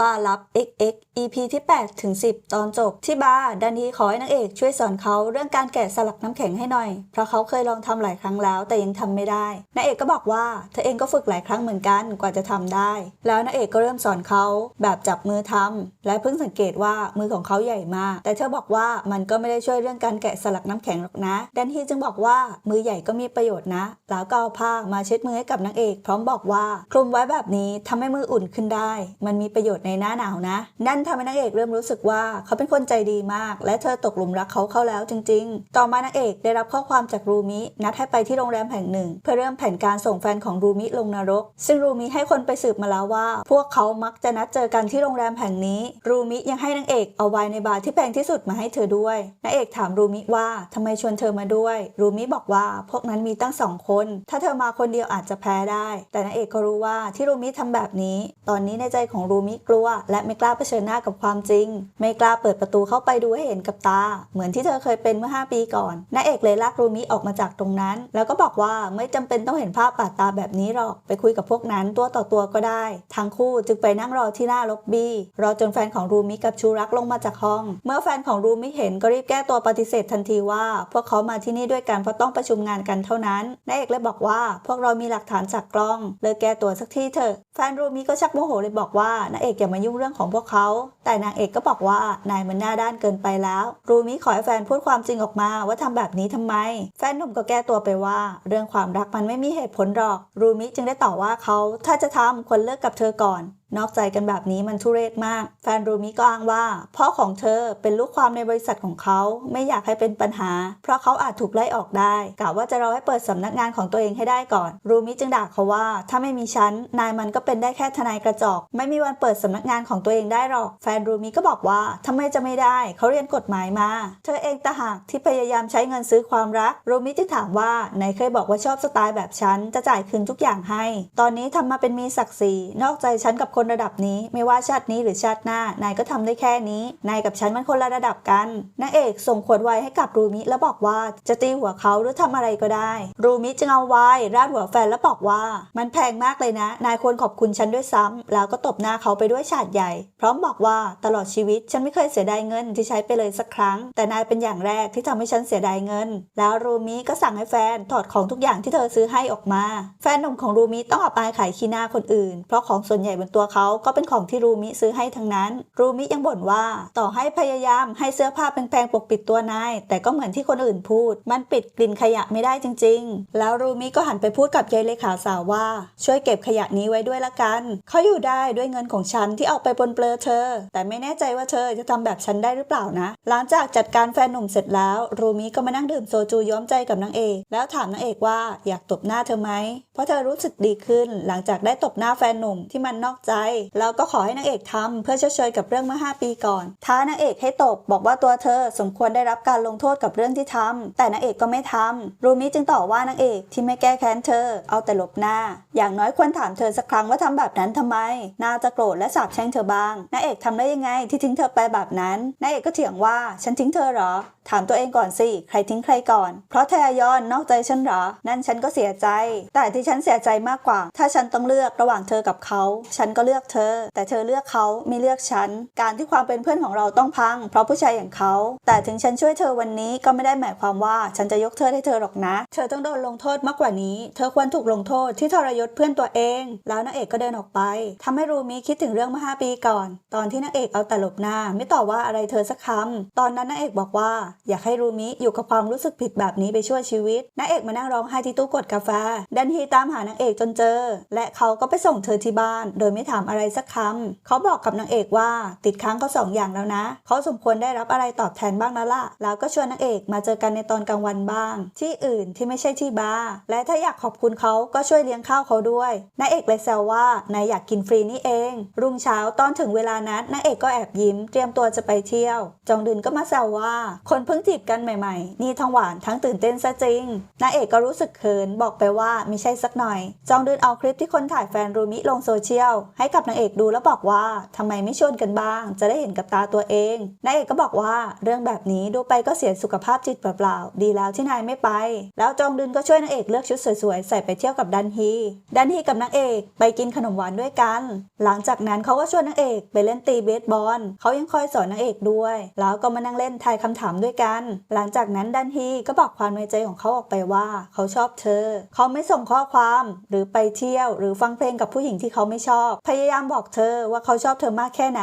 บาร์ลับ XX EP ที่8ถึง10 ตอนจบ ที่บาร์ดันทีขอให้นางเอกช่วยสอนเขาเรื่องการแกะสลักน้ำแข็งให้หน่อย เพราะเขาเคยลองทำหลายครั้งแล้วแต่ยังทำไม่ได้นางเอกก็บอกว่าเธอเองก็ฝึกหลายครั้งเหมือนกันกว่าจะทำได้ แล้วนางเอกก็เริ่มสอนเขาแบบจับมือทำและเพิ่งสังเกตว่ามือของเขาใหญ่มาก แต่เธอบอกว่ามันก็ไม่ได้ช่วยเรื่องการแกะสลักน้ำแข็งหรอกนะดันทีจึงบอกว่ามือใหญ่ก็มีประโยชน์นะ แล้วก็เอาผ้ามาเช็ดมือให้กับนางเอก พร้อมบอกว่าคลุมไว้แบบนี้ทำให้มืออุ่นขึ้นได้ มันมีประโยชน์ในหน้าหนาวนะ นั่นทำให้นางเอกเริ่มรู้สึกว่าเขาเป็นคนใจดีมาก และเธอตกหลุมรักเขาเข้าแล้วจริง ๆ ต่อมานางเอกได้รับข้อความจากรูมินัดให้ไปที่โรงแรมแห่งหนึ่ง เพื่อเริ่มแผนการส่งแฟนของรูมิลงนรก ซึ่งรูมิให้คนไปสืบมาแล้วว่า พวกเขามักจะนัดเจอกันที่โรงแรมแห่งนี้ รูมิยังให้นางเอกเอาไวน์ในบาร์ที่แพงที่สุดมาให้เธอด้วยนางเอกถามรูมิว่าทำไมชวนเธอมาด้วย รูมิบอกว่าพวกนั้นมีตั้งสองคน ถ้าเธอมาคนเดียวอาจจะแพ้ได้ แต่นางเอกก็รู้ว่าที่รูมิทำแบบนี้ ตอนนี้ในใจของรูมิกลัว และไม่กล้าเผชิญหน้ากับความจริง ไม่กล้าเปิดประตูเข้าไปดูให้เห็นกับตา เหมือนที่เธอเคยเป็นเมื่อ 5 ปีก่อนนาเอกเลยลากรูมิออกมาจากตรงนั้น แล้วก็บอกว่าไม่จำเป็นต้องเห็นภาพบาดตาแบบนี้หรอก ไปคุยกับพวกนั้นตัวต่อตัวก็ได้ ทั้งคู่จึงไปนั่งรอที่หน้าล็อบบี้ รอจนแฟนของรูมิกับชูรักลงมาจากห้อง เมื่อแฟนของรูมิเห็นก็รีบแก้ตัวปฏิเสธทันทีว่า พวกเขามาที่นี่ด้วยกันเพราะต้องประชุมงานกันเท่านั้นนาเอกเลยบอกว่าพวกเรามีหลักฐานจากกล้องเลยแก้ตัวสักทีเถอะ แฟนรูมิก็ชักโมโหเลยบอกว่านาเอกอย่ามายุ่งเรื่องของพวกเขา แต่นางเอกก็บอกว่านายมันหน้าด้านเกินไปแล้ว รูมิขอให้แฟนพูดความจริงออกมาว่าทำแบบนี้ทำไม แฟนหนุ่มก็แก้ตัวไปว่า เรื่องความรักมันไม่มีเหตุผลหรอก รูมิจึงได้ต่อว่าเขาถ้าจะทำควรเลิกกับเธอก่อน นอกใจกันแบบนี้มันทุเรศมาก แฟนรูมิก็อ้างว่า พ่อของเธอเป็นลูกความในบริษัทของเขาไม่อยากให้เป็นปัญหา เพราะเขาอาจถูกไล่ออกได้กะว่าจะรอให้เปิดสำนักงานของตัวเองให้ได้ก่อน รูมิจึงด่าเขาว่า ถ้าไม่มีฉันนายมันก็เป็นได้แค่ทนายกระจอก ไม่มีวันเปิดสำนักงานของตัวเองได้หรอก แฟนรูมิก็บอกว่าทำไมจะไม่ได้ เขาเรียนกฎหมายมา เธอเองต่าหากที่พยายามใช้เงินซื้อความรัก รูมิจึงถามว่านายเคยบอกว่าชอบสไตล์แบบฉันจะจ่ายคืนทุกอย่างให้ ตอนนี้ทำมาเป็นมีศักดิ์ศรีนอกใจฉันกับคนนระดับนี้ ไม่ว่าชาตินี้หรือชาติหน้านายก็ทำได้แค่นี้ นายกับฉันมันคนละระดับกันนางเอกส่งขวดไวน์ให้กับรูมิแล้วบอกว่าจะตีหัวเขาหรือทำอะไรก็ได้ รูมิจึงเอาไวน์ราดหัวแฟนแล้วบอกว่า มันแพงมากเลยนะ นายควรขอบคุณฉันด้วยซ้ำแล้วก็ตบหน้าเขาไปด้วยฉาดใหญ่ พร้อมบอกว่าตลอดชีวิตฉันไม่เคยเสียดายเงินที่ใช้ไปเลยสักครั้ง แต่นายเป็นอย่างแรกที่ทำให้ฉันเสียดายเงิน แล้วรูมิก็สั่งให้แฟนถอดของทุกอย่างที่เธอซื้อให้ออกมา แฟนหนุ่มของรูมิต้องอับอายขายขี้หน้าคนอื่น เพราะของส่วนใหญ่บนตัวเขาก็เป็นของที่รูมิซื้อให้ทั้งนั้น รูมิยังบ่นว่า ต่อให้พยายามให้เสื้อผ้าแพงๆปกปิดตัวนาย แต่ก็เหมือนที่คนอื่นพูด มันปิดกลิ่นขยะไม่ได้จริง ๆ แล้วรูมิก็หันไปพูดกับยายเลขาสาวว่า ช่วยเก็บขยะนี้ไว้ด้วยละกันเขาอยู่ได้ด้วยเงินของฉันที่เอาไปปนเปลือเธอ แต่ไม่แน่ใจว่าเธอจะทำแบบฉันได้หรือเปล่านะ หลังจากจัดการแฟนหนุ่มเสร็จแล้ว รูมิก็มานั่งดื่มโซจูย้อมใจกับนางเอกแล้วถามนางเอกว่าอยากตบหน้าเธอไหมเพราะเธอรู้สึกดีขึ้นหลังจากได้ตบหน้าแฟนหนุ่มที่มันนอกใจแล้วก็ขอให้นางเอกทำเพื่อเชยกับเรื่องเมื่อ 5 ปีก่อน ท้านางเอกให้ตบบอกว่าตัวเธอสมควรได้รับการลงโทษกับเรื่องที่ทำแต่นางเอกก็ไม่ทำรูมิจึงต่อว่านางเอกที่ไม่แก้แค้นเธอ เอาแต่หลบหน้า อย่างน้อยควรถามเธอสักครั้งว่าทำแบบนั้นทำไม น่าจะโกรธและสาบแช่งเธอบ้างนางเอกทำได้ยังไงที่ทิ้งเธอไปแบบนั้นนางเอกก็เถียงว่าฉันทิ้งเธอเหรอ ถามตัวเองก่อนสิ ใครทิ้งใครก่อน เพราะแทยอนนอกใจฉันหรอ นั่นฉันก็เสียใจ แต่ที่ฉันเสียใจมากกว่า ถ้าฉันต้องเลือกระหว่างเธอกับเขา ฉันก็เลือกเธอ แต่เธอเลือกเขาไม่เลือกฉัน การที่ความเป็นเพื่อนของเราต้องพัง เพราะผู้ชายอย่างเขา แต่ถึงฉันช่วยเธอวันนี้ก็ไม่ได้หมายความว่าฉันจะยกเธอให้เธอหรอกนะ เธอต้องโดนลงโทษมากกว่านี้ เธอควรถูกลงโทษที่ทรยศเพื่อนตัวเอง แล้วนางเอกก็เดินออกไปทำให้รูมิคิดถึงเรื่องเมื่อห้าปีก่อน ตอนที่นางเอกเอาแต่หลบหน้า ไม่ตอบว่าอะไรเธอสักคำตอนนั้นนางเอกบอกว่าอยากให้รูมิอยู่กับความรู้สึกผิดแบบนี้ไปชั่วชีวิตนางเอกมานั่งร้องไห้ที่ตู้กดกาแฟดันทีตามหานางเอกจนเจอ และเขาก็ไปส่งเธอที่บ้าน โดยไม่ถามอะไรสักคำเขาบอกกับนางเอกว่าติดค้างเขาสองอย่างแล้วนะ เขาสมควรได้รับอะไรตอบแทนบ้างแล้วล่ะ แล้วก็ชวนนางเอกมาเจอกันในตอนกลางวันบ้าง ที่อื่นที่ไม่ใช่ที่บาร์และถ้าอยากขอบคุณเขาก็ช่วยเลี้ยงข้าวเขาด้วยนางเอกเลยแซวว่านายอยากกินฟรีนี่เอง รุ่งเช้าตอนถึงเวลานัดนางเอกก็แอบยิ้ม เตรียมตัวจะไปเที่ยว จองดึนก็มาแซวว่า คนคนเพิ่งจีบกันใหม่ๆ นี่ทั้งหวานทั้งตื่นเต้นซะจริงนางเอกก็รู้สึกเขินบอกไปว่าไม่ใช่สักหน่อย จองดืนเอาคลิปที่คนถ่ายแฟนรูมิลงโซเชียลให้กับนางเอกดูแล้วบอกว่าทำไมไม่ชวนกันบ้าง จะได้เห็นกับตาตัวเองนางเอกก็บอกว่าเรื่องแบบนี้ดูไปก็เสียสุขภาพจิตเปล่าๆดีแล้วที่นายไม่ไป แล้วจองดืนก็ช่วยนางเอกเลือกชุดสวยๆใส่ไปเที่ยวกับดันฮีดันฮีกับนางเอกไปกินขนมหวานด้วยกัน หลังจากนั้นเขาก็ชวนนางเอกไปเล่นตีเบสบอลเขายังคอยสอนนางเอกด้วย แล้วก็มานั่งเล่นทายคำถามด้วยกัน หลังจากนั้นดันฮีก็บอกความในใจของเขาออกไปว่า เขาชอบเธอ เขาไม่ส่งข้อความหรือไปเที่ยว หรือฟังเพลงกับผู้หญิงที่เขาไม่ชอบ พยายามบอกเธอว่าเขาชอบเธอมากแค่ไหน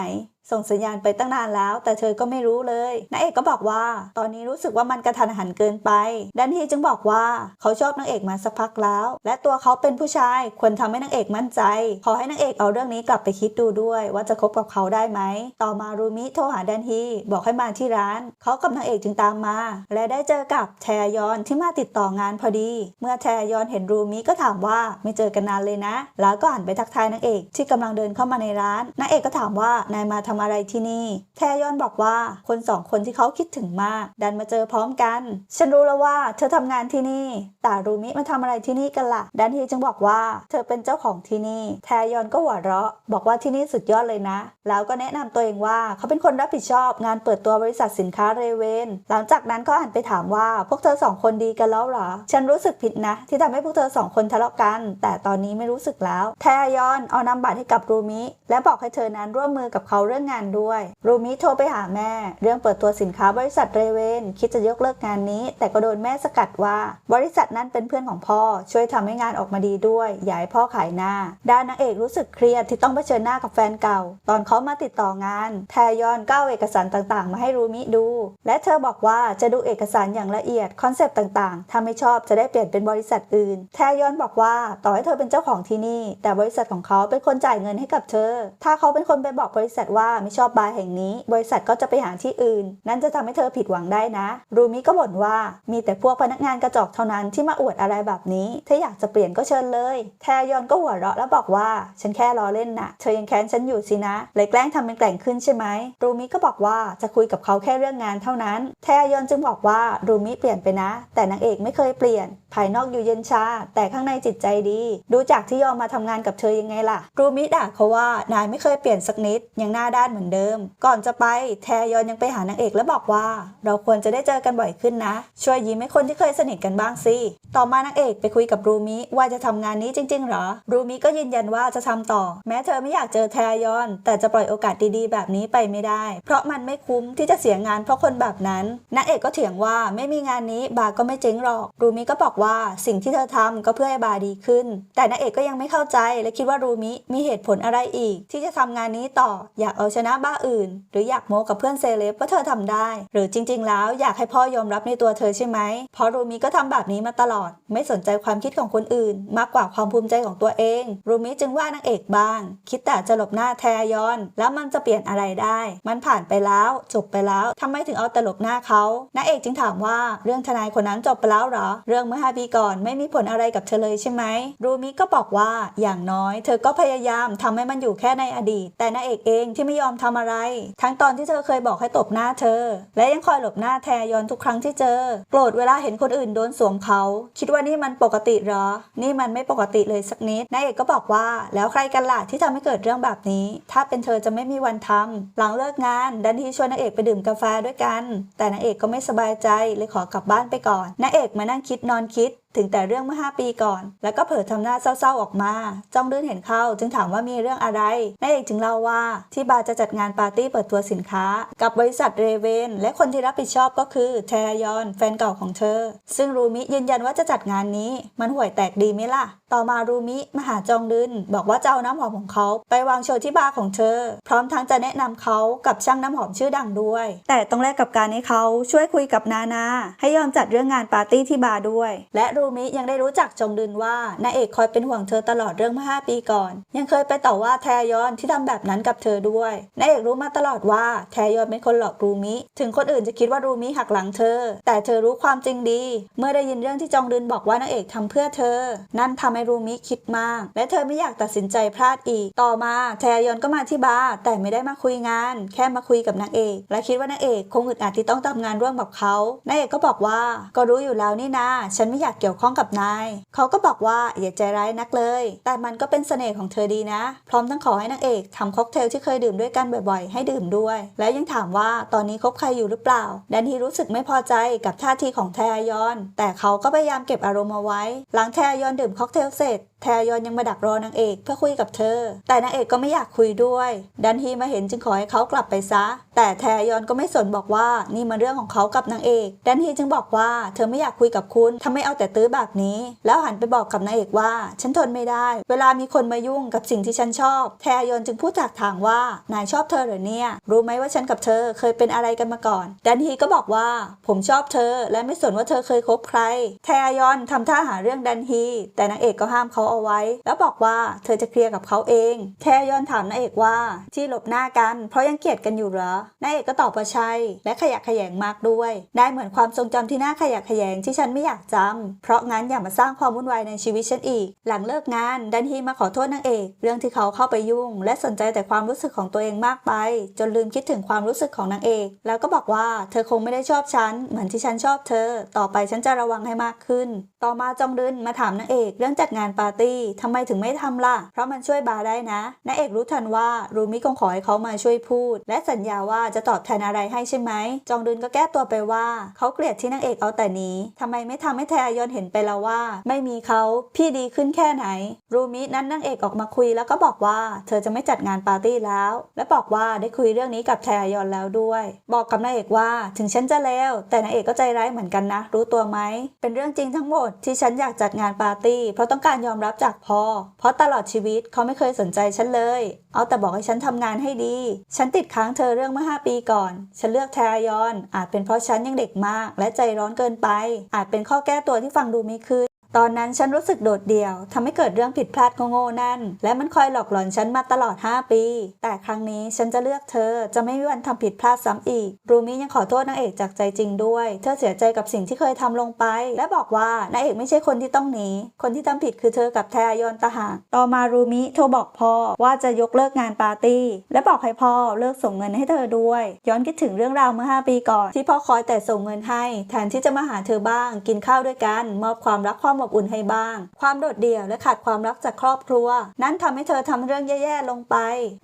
ส่งสัญญาณไปตั้งนานแล้ว แต่เธอก็ไม่รู้เลยนางเอกก็บอกว่า ตอนนี้รู้สึกว่ามันกระทันหันเกินไปดันฮีจึงบอกว่าเขาชอบนางเอกมาสักพักแล้ว และตัวเขาเป็นผู้ชายควรทำให้นางเอกมั่นใจ ขอให้นางเอกเอาเรื่องนี้กลับไปคิดดูด้วย ว่าจะคบกับเขาได้ไหม ต่อมารูมิโทรหาดันฮีบอกให้มาที่ร้าน เขากับนางเอกจึงตามมา และได้เจอกับแทยอนที่มาติดต่องานพอดี เมื่อแทยอนเห็นรูมิก็ถามว่าไม่เจอกันนานเลยนะ แล้วก็หันไปทักทายนางเอกที่กำลังเดินเข้ามาในร้านนางเอกก็ถามว่านายมาทำอะไรที่นี่ แทยอนบอกว่าคนสองคนที่เขาคิดถึงมาก ดันมาเจอพร้อมกัน ฉันรู้แล้วว่าเธอทำงานที่นี่แต่รูมิมาทำอะไรที่นี่กันล่ะ ดันฮีจึงบอกว่าเธอเป็นเจ้าของที่นี่ แทยอนก็หัวเราะ บอกว่าที่นี่สุดยอดเลยนะ แล้วก็แนะนำตัวเองว่าเขาเป็นคนรับผิดชอบ งานเปิดตัวบริษัทสินค้าเรเวน หลังจากนั้นก็หันไปถามว่าพวกเธอสองคนดีกันแล้วหรอ ฉันรู้สึกผิดนะ ที่ทำให้พวกเธอสองคนทะเลาะกัน แต่ตอนนี้ไม่รู้สึกแล้ว แทยอนเอานำบัตรให้กับรูมิ และบอกให้เธอนั้นร่วมมือกับเขาเรื่องงานด้วย รูมิโทรไปหาแม่ เรื่องเปิดตัวสินค้าบริษัทเรเวนคิดจะยกเลิกงานนี้ แต่ก็โดนแม่สกัดว่า บริษัทนั้นเป็นเพื่อนของพ่อ ช่วยทำให้งานออกมาดีด้วยอย่าให้พ่อขายหน้า ด้านนางเอกรู้สึกเครียดที่ต้องเผชิญหน้ากับแฟนเก่า ตอนเขามาติดต่องาน แทยอนก็เอาเอกสารต่างๆ มาให้รูมิดู และเธอบอกว่าจะดูเอกสารอย่างละเอียดคอนเซปต์ต่างๆถ้าไม่ชอบจะได้เปลี่ยนเป็นบริษัทอื่น แทยอนบอกว่าต่อให้เธอเป็นเจ้าของที่นี่ แต่บริษัทของเขาเป็นคนจ่ายเงินให้กับเธอ ถ้าเขาเป็นคนไปบอกบริษัทว่าไม่ชอบบาร์แห่งนี้ บริษัทก็จะไปหาที่อื่น นั่นจะทำให้เธอผิดหวังได้นะ รูมิก็บ่นว่ามีแต่พวกพนักงานกระจอกเท่านั้นที่มาอวดอะไรแบบนี้ถ้าอยากจะเปลี่ยนก็เชิญเลยแทยอนก็หัวเราะแล้วบอกว่า ฉันแค่ล้อเล่นนะเธอยังแค้นฉันอยู่สินะ เลยแกล้งทำเป็นแกล่งขึ้นใช่ไหมรูมิก็บอกว่าจะคุยกับเขาแค่เรื่องงานเท่านั้น แทยอนจึงบอกว่ารูมิเปลี่ยนไปนะ แต่นางเอกไม่เคยเปลี่ยนภายนอกอยู่เย็นชา แต่ข้างในจิตใจดี ดูจากที่ยอมมาทำงานกับเธอยังไงล่ะ รูมิด่าเขาว่านายไม่เคยเปลี่ยนสักนิด ยังหน้าด้านเหมือนเดิม ก่อนจะไปแทยอนยังไปหานางเอกแล้วบอกว่า เราควรจะได้เจอกันบ่อยขึ้นนะ ช่วยยิ้มให้คนที่เคยสนิทกันบ้างสิ ต่อมานางเอกไปคุยกับรูมิว่าจะทำงานนี้จริง ๆ หรอ รูมิก็ยืนยันว่าจะทำต่อ แม้เธอไม่อยากเจอแทยอน แต่จะปล่อยโอกาสดีๆ แบบนี้ไปไม่ได้ เพราะมันไม่คุ้มที่จะเสียงานเพราะคนแบบนั้นนางเอกก็เถียงว่าไม่มีงานนี้บาร์ก็ไม่เจ๊งหรอก รูมิก็บอกว่าสิ่งที่เธอทำก็เพื่อให้บาร์ดีขึ้น แต่นางเอกก็ยังไม่เข้าใจและคิดว่ารูมิมีเหตุผลอะไรอีก ที่จะทำงานนี้ต่ออยากเอาชนะบ้าอื่น หรืออยากโม้กับเพื่อนเซเลบว่าเธอทำได้ หรือจริง ๆ แล้วอยากให้พ่อยอมรับในตัวเธอใช่ไหมเพราะรูมิก็ทำแบบนี้มาตลอด ไม่สนใจความคิดของคนอื่น มากกว่าความภูมิใจของตัวเอง รูมิจึงว่านางเอกบ้าง คิดแต่จะหลบหน้าแทยอน แล้วมันจะเปลี่ยนอะไรได้ มันผ่านไปแล้วจบไปแล้วทำไมถึงเอาแต่หลบหน้าเขานางเอกจึงถามว่าเรื่องทนายคนนั้นจบไปแล้วเหรอ เรื่องเมื่อหาปีก่อนไม่มีผลอะไรกับเธอเลยใช่ไหมรูมิก็บอกว่าอย่างน้อย เธอก็พยายามทำให้มันอยู่แค่ในอดีต แต่นางเอกเองที่ไม่ยอมทำอะไร ทั้งตอนที่เธอเคยบอกให้ตบหน้าเธอ และยังคอยหลบหน้าแทยอนทุกครั้งที่เจอ โกรธเวลาเห็นคนอื่นโดนสวมเขา คิดว่านี่มันปกติเหรอ นี่มันไม่ปกติเลยสักนิดนายเอกก็บอกว่า แล้วใครกันล่ะที่ทำให้เกิดเรื่องแบบนี้ ถ้าเป็นเธอจะไม่มีวันทำหลังเลิกงาน ดันทีชวนนางเอกไปดื่มกาแฟด้วยกัน แต่นางเอกก็ไม่สบายใจเลยขอกลับบ้านไปก่อนนางเอกมานั่งคิดนอนคิด sedikit. ถึงแต่เรื่องเมื่อ 5 ปีก่อน แล้วก็เผลอทำหน้าเศร้าๆออกมา จ้องลื่นเห็นเข้า จึงถามว่ามีเรื่องอะไรนายเอกจึงเล่าว่า ที่บาร์จะจัดงานปาร์ตี้เปิดตัวสินค้า กับบริษัทเรเวนและคนที่รับผิดชอบก็คือแทยอนแฟนเก่าของเธอ ซึ่งรูมิยืนยันว่าจะจัดงานนี้ มันห่วยแตกดีไหมล่ะ ต่อมารูมิมาหาจองดึนบอกว่าจะเอาน้ำหอมของเขาไปวางโชว์ที่บาร์ของเธอ พร้อมทั้งจะแนะนำเขากับช่างน้ำหอมชื่อดังด้วย แต่ต้องแลกกับการให้เขาช่วยคุยกับนานา ให้ยอมจัดเรื่องงานปาร์ตี้ที่บาร์ด้วย และรูรูมิยังได้รู้จักจงดึนว่านายเอกคอยเป็นห่วงเธอตลอดเรื่องเมื่อห้าปีก่อน ยังเคยไปต่อว่าแทยอนที่ทำแบบนั้นกับเธอด้วยนายเอกรู้มาตลอดว่าแทยอนเป็นคนหลอกรูมิ ถึงคนอื่นจะคิดว่ารูมิหักหลังเธอ แต่เธอรู้ความจริงดี เมื่อได้ยินเรื่องที่จงดึนบอกว่านายเอกทำเพื่อเธอ นั่นทำให้รูมิคิดมาก และเธอไม่อยากตัดสินใจพลาดอีก ต่อมาแทยอนก็มาที่บาร์แต่ไม่ได้มาคุยงาน แค่มาคุยกับนางเอก และคิดว่านางเอกคงอึดอัดที่ต้องทำงานร่วมกับเขานางเอกก็บอกว่า ก็รู้อยู่แล้วนี่นะฉันไม่อยากเกี่ยวี่ยวข้องกับนาย เขาก็บอกว่าอย่าใจร้ายนักเลย แต่มันก็เป็นเสน่ห์ของเธอดีนะ พร้อมทั้งขอให้นางเอกทำค็อกเทลที่เคยดื่มด้วยกันบ่อยๆ ให้ดื่มด้วย และยังถามว่าตอนนี้คบใครอยู่หรือเปล่า แดนทีรู้สึกไม่พอใจกับท่าทีของแทยอน แต่เขาก็พยายามเก็บอารมณ์เอาไว้ หลังแทยอนดื่มค็อกเทลเสร็จแทยอนยังมาดักรอนางเอกเพื่อคุยกับเธอ แต่นางเอกก็ไม่อยากคุยด้วย ดันทีมาเห็นจึงขอให้เขากลับไปซะ แต่แทยอนก็ไม่สนบอกว่านี่มันเรื่องของเขากับนางเอก ดันทีจึงบอกว่าเธอไม่อยากคุยกับคุณทำไมเอาแต่ตื้อแบบนี้ แล้วหันไปบอกกับนางเอกว่า ฉันทนไม่ได้ เวลามีคนมายุ่งกับสิ่งที่ฉันชอบ แทยอนจึงพูดถากถางว่านายชอบเธอหรือเนี่ย รู้ไหมว่าฉันกับเธอเคยเป็นอะไรกันมาก่อน ดันทีก็บอกว่าผมชอบเธอ และไม่สนว่าเธอเคยคบใคร แทยอนทำท่าหาเรื่องดันทีแต่นางเอกก็ห้ามเขาเอาไว้ แล้วบอกว่าเธอจะเคลียร์กับเขาเองแทยอนถามนางเอกว่า ที่หลบหน้ากัน เพราะยังเกลียดกันอยู่เหรอนางเอกก็ตอบว่าใช่และขยะแขยงมากด้วย ได้เหมือนความทรงจำที่น่าขยะแขยงที่ฉันไม่อยากจำเพราะงั้นอย่ามาสร้างความวุ่นวายในชีวิตฉันอีก หลังเลิกงานดันทีมาขอโทษนางเอก เรื่องที่เขาเข้าไปยุ่ง และสนใจแต่ความรู้สึกของตัวเองมากไป จนลืมคิดถึงความรู้สึกของนางเอก แล้วก็บอกว่าเธอคงไม่ได้ชอบฉันเหมือนที่ฉันชอบเธอ ต่อไปฉันจะระวังให้มากขึ้น ต่อมาจองดึนมาถามนางเอก เรื่องจัดงานปาร์ตี้ทำไมถึงไม่ทำล่ะ เพราะมันช่วยบาร์ได้นะนางเอกรู้ทันว่ารูมิคงขอให้เขามาช่วยพูด และสัญญาว่าจะตอบแทนอะไรให้ใช่ไหม จองดึนก็แก้ตัวไปว่า เขาเกลียดที่นางเอกเอาแต่นี้ทำไมไม่ทำให้แทยอนเห็นไปแล้วว่า ไม่มีเขาพี่ดีขึ้นแค่ไหน รูมินั้นนางเอกออกมาคุยแล้วก็บอกว่า เธอจะไม่จัดงานปาร์ตี้แล้ว และบอกว่าได้คุยเรื่องนี้กับแทยอนแล้วด้วย บอกกับนางเอกว่าถึงฉันจะเลวแต่นางเอกก็ใจร้ายเหมือนกันนะ รู้ตัวไหมเป็นเรื่องจริงทั้งหมดที่ฉันอยากจัดงานปาร์ตี้เพราะต้องการยอมรับับจากพ่อ เพราะตลอดชีวิตเขาไม่เคยสนใจฉันเลย เอาแต่บอกให้ฉันทำงานให้ดี ฉันติดค้างเธอเรื่องเมื่อ 5 ปีก่อน ฉันเลือกแทยอน อาจเป็นเพราะฉันยังเด็กมาก และใจร้อนเกินไป อาจเป็นข้อแก้ตัวที่ฟังดูไม่ขึ้น ตอนนั้นฉันรู้สึกโดดเดี่ยวทำให้เกิดเรื่องผิดพลาดโง่ๆนั่น และมันคอยหลอกหลอนฉันมาตลอด 5 ปี แต่ครั้งนี้ฉันจะเลือกเธอจะไม่มีวันทำผิดพลาดซ้ำอีก รูมิยังขอโทษนางเอกจากใจจริงด้วย เธอเสียใจกับสิ่งที่เคยทำลงไป และบอกว่านางเอกไม่ใช่คนที่ต้องหนี คนที่ทำผิดคือเธอกับแทยอนตางหากต่อมารูมิโทรบอกพ่อว่าจะยกเลิกงานปาร์ตี้ และบอกให้พ่อเลิกส่งเงินให้เธอด้วย ย้อนคิดถึงเรื่องราวเมื่อ 5 ปีก่อนที่พ่อคอยแต่ส่งเงินให้ แทนที่จะมาหาเธอบ้าง กินข้าวด้วยกัน มอบความรักความอบอุ่นให้บ้าง ความโดดเดี่ยวและขาดความรักจากครอบครัว นั้นทำให้เธอทำเรื่องแย่ๆลงไป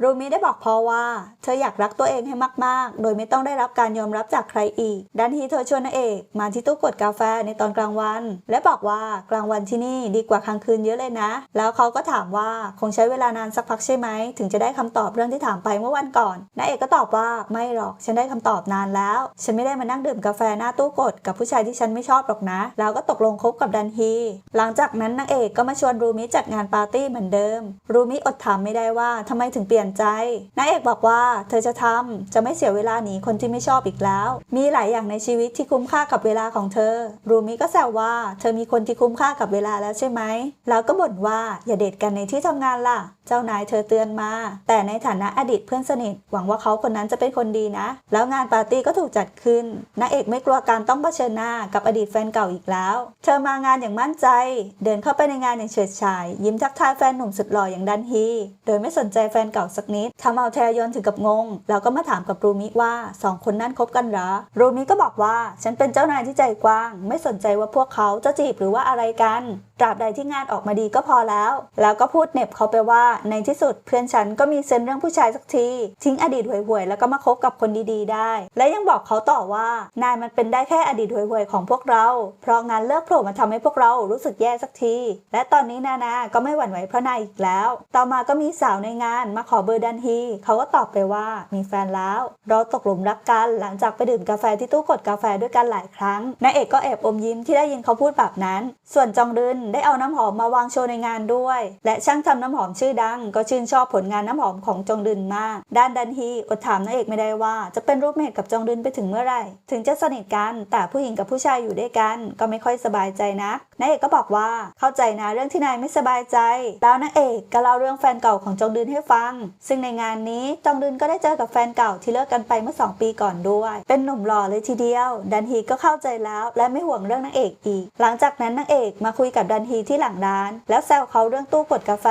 รูมิได้บอกพ่อว่า เธออยากรักตัวเองให้มากๆ โดยไม่ต้องได้รับการยอมรับจากใครอีก ดันทีเธอชวนนางเอกมาที่ตู้กดกาแฟในตอนกลางวัน และบอกว่ากลางวันที่นี่ดีกว่ากลางคืนเยอะเลยนะ แล้วเขาก็ถามว่าคงใช้เวลานานสักพักใช่ไหม ถึงจะได้คำตอบเรื่องที่ถามไปเมื่อวันก่อนนางเอกก็ตอบว่าไม่หรอกฉันได้คำตอบนานแล้ว ฉันไม่ได้มานั่งดื่มกาแฟหน้าตู้กดกับผู้ชายที่ฉันไม่ชอบหรอกนะ แล้วก็ตกลงคบกับดันทีหลังจากนั้นนางเอกก็มาชวนรูมิจัดงานปาร์ตี้เหมือนเดิม รูมิอดถามไม่ได้ว่าทำไมถึงเปลี่ยนใจนางเอกบอกว่าเธอจะทำจะไม่เสียเวลาหนีคนที่ไม่ชอบอีกแล้ว มีหลายอย่างในชีวิตที่คุ้มค่ากับเวลาของเธอ รูมิก็แซวว่าเธอมีคนที่คุ้มค่ากับเวลาแล้วใช่ไหมแล้วก็บ่นว่าอย่าเดทกันในที่ทำงานล่ะเจ้านายเธอเตือนมา แต่ในฐานะอดีตเพื่อนสนิท หวังว่าเขาคนนั้นจะเป็นคนดีนะ แล้วงานปาร์ตี้ก็ถูกจัดขึ้นนางเอกไม่กลัวการต้องเผชิญหน้ากับอดีตแฟนเก่าอีกแล้ว เธอมางานอย่างมั่นใจ เดินเข้าไปในงานอย่างเฉิดฉาย ยิ้มทักทายแฟนหนุ่มสุดหล่ออย่างดันฮีโดยไม่สนใจแฟนเก่าสักนิดทำเอาแทยอนถึงกับงง แล้วก็มาถามกับรูมิว่าสองคนนั้นคบกันหรอรูมิก็บอกว่าฉันเป็นเจ้านายที่ใจกว้าง ไม่สนใจว่าพวกเขาจะจีบหรือว่าอะไรกันตราบใดที่งานออกมาดีก็พอแล้ว แล้วก็พูดเหน็บเขาไปว่าในที่สุดเพื่อนฉันก็มีเซนเรื่องผู้ชายสักที ทิ้งอดีตห่วยๆ แล้วก็มาคบกับคนดีๆ ได้ และยังบอกเขาต่อว่านายมันเป็นได้แค่อดีตห่วยๆ ของพวกเรา เพราะงานเลิกโผล่มาทำให้พวกเรารู้สึกแย่สักที และตอนนี้นานาก็ไม่หวั่นไหวเพราะนายอีกแล้ว ต่อมาก็มีสาวในงานมาขอเบอร์ดันฮีเขาก็ตอบไปว่ามีแฟนแล้ว เราตกหลุมรักกันหลังจากไปดื่มกาแฟที่ตู้กดกาแฟด้วยกันหลายครั้งนายเอกก็แอบอมยิ้มที่ได้ยินเขาพูดแบบนั้น ส่วนจองดึนได้เอาน้ำหอมมาวางโชว์ในงานด้วย และช่างทำน้ำหอมชื่อดังก็ชื่นชอบผลงานน้ำหอมของจองดึนมาก ด้านดันฮีอดถามนางเอกไม่ได้ว่าจะเป็นรูปเมทกับจองดึนไปถึงเมื่อไหร่ ถึงจะสนิทกันแต่ผู้หญิงกับผู้ชายอยู่ด้วยกัน ก็ไม่ค่อยสบายใจนักนางเอกก็บอกว่าเข้าใจนะเรื่องที่นายไม่สบายใจ แล้วนางเอกก็เล่าเรื่องแฟนเก่าของจองดึนให้ฟัง ซึ่งในงานนี้จองดึนก็ได้เจอกับแฟนเก่าที่เลิกกันไปเมื่อสองปีก่อนด้วย เป็นหนุ่มหล่อเลยทีเดียว ดันฮีก็เข้าใจแล้วและไม่ห่วงเรื่องนางเอกอีก หลังจากนั้นนางเอกมาคุยกับดันฮีที่หลังร้าน แล้วแซวเขาเรื่องตู้กดกาแฟ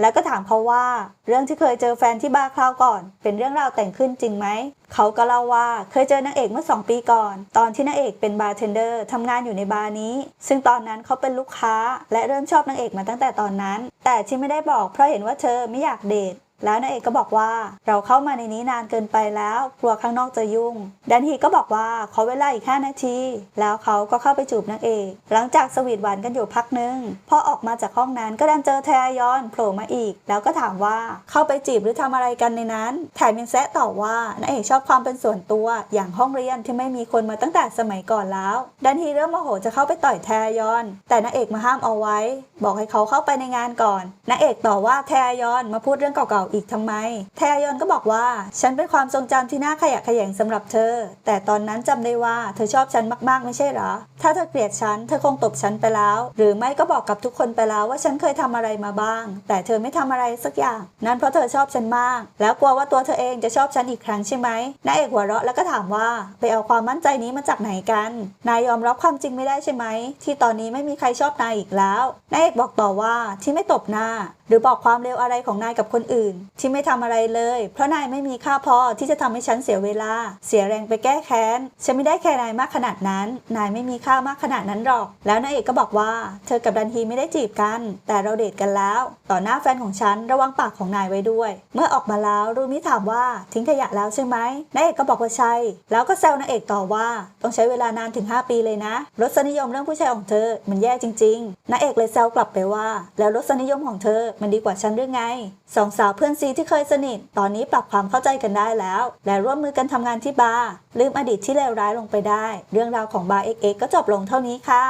แล้วก็ถามเขาว่า เรื่องที่เคยเจอแฟนที่บาร์คราวก่อน เป็นเรื่องราวแต่งขึ้นจริงไหม เขาก็เล่าว่าเคยเจอนางเอกเมื่อ 2 ปีก่อน ตอนที่นางเอกเป็นบาร์เทนเดอร์ทำงานอยู่ในบาร์นี้ ซึ่งตอนนั้นเขาเป็นลูกค้า และเริ่มชอบนางเอกมาตั้งแต่ตอนนั้น แต่ที่ไม่ได้บอกเพราะเห็นว่าเธอไม่อยากเดท แล้วนางเอกก็บอกว่าเราเข้ามาในนี้นานเกินไปแล้ว กลัวข้างนอกจะยุ่ง ดันฮีก็บอกว่าขอเวลาอีก5นาที แล้วเขาก็เข้าไปจูบนางเอก หลังจากสวีทหวานกันอยู่พักหนึ่งพอออกมาจากห้องนั้นก็ดันเจอแทยอนโผล่มาอีก แล้วก็ถามว่าเข้าไปจีบหรือทำอะไรกันในนั้น แถมยังแซะต่อว่านางเอกชอบความเป็นส่วนตัวอย่างห้องเรียนที่ไม่มีคนมาตั้งแต่สมัยก่อนแล้ว ดันฮีเริ่มโมโหจะเข้าไปต่อยแทยอน แต่นางเอกมาห้ามเอาไว้ บอกให้เขาเข้าไปในงานก่อนนางเอกต่อว่าแทยอนมาพูดเรื่องเก่าๆอีกทำไม แทยอนก็บอกว่า ฉันเป็นความทรงจำที่น่าขยะแขยงสำหรับเธอ แต่ตอนนั้นจำได้ว่าเธอชอบฉันมากๆ ไม่ใช่เหรอ ถ้าเธอเกลียดฉัน เธอคงตบฉันไปแล้ว หรือไม่ก็บอกกับทุกคนไปแล้วว่าฉันเคยทำอะไรมาบ้าง แต่เธอไม่ทำอะไรสักอย่าง นั่นเพราะเธอชอบฉันมาก แล้วกลัวว่าตัวเธอเองจะชอบฉันอีกครั้งใช่ไหมนายเอกหัวเราะแล้วก็ถามว่า ไปเอาความมั่นใจนี้มาจากไหนกัน นายยอมรับความจริงไม่ได้ใช่ไหม ที่ตอนนี้ไม่มีใครชอบนายอีกแล้ว นายเอกบอกต่อว่าที่ไม่ตบหน้า หรือบอกความเลวอะไรของนายกับคนอื่น ที่ไม่ทำอะไรเลย เพราะนายไม่มีค่าพอที่จะทำให้ฉันเสียเวลา เสียแรงไปแก้แค้น ฉันไม่ได้แคร์นายมากขนาดนั้น นายไม่มีค่ามากขนาดนั้นหรอก แล้วนายเอกก็บอกว่า เธอกับดันฮีไม่ได้จีบกัน แต่เราเดทกันแล้ว ต่อหน้าแฟนของฉันระวังปากของนายไว้ด้วย เมื่อออกมาแล้วรูมิถามว่าทิ้งขยะแล้วใช่ไหมนายเอกก็บอกว่าใช่ แล้วก็แซวนายเอกต่อว่าต้องใช้เวลานานถึง 5 ปีเลยนะรสนิยมเรื่องผู้ชายของเธอมันแย่จริงๆนายเอกเลยแซวกลับไปว่า แล้วรสนิยมของเธอมันดีกว่าฉันหรือไงสองสาวเพื่อนซีที่เคยสนิท ตอนนี้ปรับความเข้าใจกันได้แล้ว และร่วมมือกันทำงานที่บาร์ลืมอดีตที่เลวร้ายลงไปได้ เรื่องราวของบาร์เอ็กเอ็กก็จบลงเท่านี้ค่ะ